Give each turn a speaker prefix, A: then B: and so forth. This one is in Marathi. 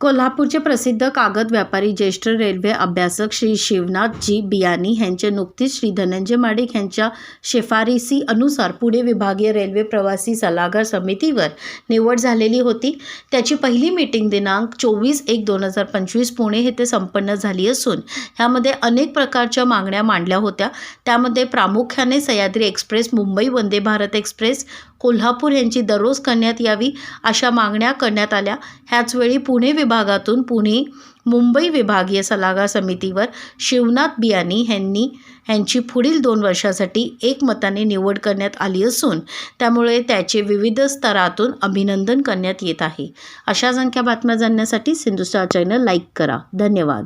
A: कोल्हापूरचे प्रसिद्ध कागद व्यापारी ज्येष्ठ रेल्वे अभ्यासक श्री शिवनाथजी बियानी यांचे नुकतीच श्री धनंजय माडिक यांच्या शिफारसी अनुसार पुणे विभागीय रेल्वे प्रवासी सल्लागार समितीवर निवड झालेली होती. त्याची पहिली मीटिंग दिनांक चोवीस एक दोन हजार पंचवीस पुणे येथे संपन्न झाली असून ह्यामध्ये अनेक प्रकारच्या मागण्या मांडल्या होत्या. त्यामध्ये प्रामुख्याने सह्याद्री एक्सप्रेस मुंबई वंदे भारत एक्सप्रेस कोल्हापूर यांची दररोज करण्यात यावी अशा मागण्या करण्यात आल्या. ह्याचवेळी पुणे विभागातून पुणे मुंबई विभागीय सल्लागार समितीवर शिवनाथ बियाणी यांनी यांची पुढील दोन वर्षासाठी एकमताने निवड करण्यात आली असून त्यामुळे त्याचे विविध स्तरातून अभिनंदन करण्यात येत आहे. अशा संख्या बातम्या जाणण्यासाठी सिंधुस्टार चॅनल लाईक करा. धन्यवाद.